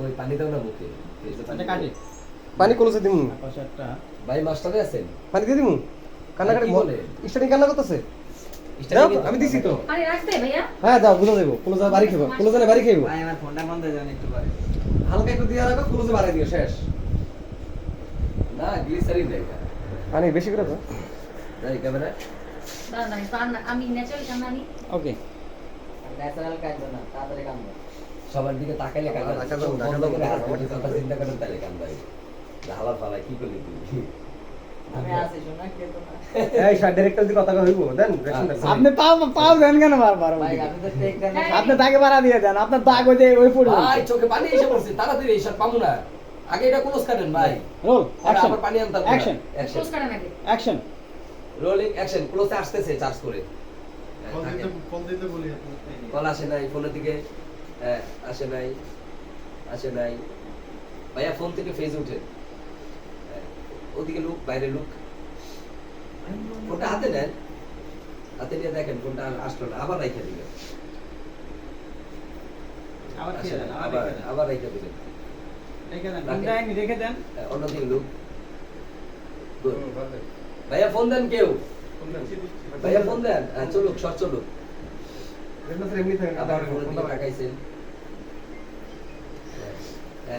ওই পানি দাও না মুখে এই পানি কাটি। দিমু? একটা ভাই মাস্টারে আছেন। পানি দিয়ে দিমু? কান্নাকাটি কি বলে? স্টার্টিং কান্না করতেছে? আমি দিছি তো। ভাইয়া। হ্যাঁ দাও বুঝা দেবো ক্লোজে বাড়ি খাব ক্লোজে বাড়ি খাইবো। ভাই আমার ফোনটা বন্ধ হয়ে একটু পরে। হালকা একটু দিয়ে রাখো ক্লোজে বাড়াই দিও শেষ। না গ্লিসারিন দেয় বেশি করে দাও। তাই ক্যামেরা। দাঁড়ান দাঁড়ান, কান্না আমি ন্যাচারাল কান্না আনি। ওকে ন্যাচারাল না তাড়াতাড়ি সবার দিকে তাকাইলে কান্না চিন্তা করেন তাহলে হালা ফালা কি করলি তুই? আচ্ছা। আপনি পাও পাও দেন কেন বারবার আপনি তো টেক দেন হ্যাঁ। আপনি তাকে বাড়া দিয়ে দেন আপনার দাগ ওই যে ওই পড়বে চোখে পানি এসে পড়ছে তাড়াতাড়ি এসব পামু না। আগে এটা ক্লোজ ভাই। রোল অ্যাকশন আবার পানি আনতে অ্যাকশন অ্যাকশন ক্লোজ করেন আগে। অ্যাকশন রোলিং অ্যাকশন ক্লোজে আসতেছে চার্জ করে। কল আসে নাই ফোনের দিকে। হ্যাঁ আসে নাই আসে নাই। ভাইয়া ফোন থেকে ফেজ উঠে। হ্যাঁ, ওদিকে লুক বাইরে লুক। ফোনটা হাতে নেন। হাতে নিয়ে দেখেন ফোনটা আসলো না আবার রাইখে দিবেন আবার আবার আবার রেখে রাইখে দিবেন রেখে দেন হ্যাঁ, অন্যদিকে লুক। ভাইয়া ফোন দেন কেউ? ভাইয়া ফোন দেন। হ্যাঁ, চলুক সর চলুক। এমনি থাকে আবার ফোনের দিকে তাকাইছেন হ্যাঁ, হ্যাঁ,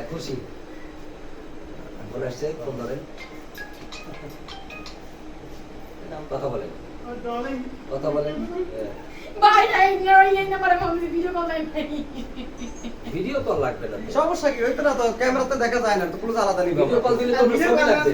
খুশি Ancora আসছে ফোন ধরেন কথা বলেন কথা বলেন ভিডিও কল নাই ভাই ভিডিও কল লাগবে না সমস্যা কি হইতো না তো ক্যামেরাতে দেখা যায় না তো পুরো আলাদা নিবে ভিডিও কল দিলে তো ছবি লাগবে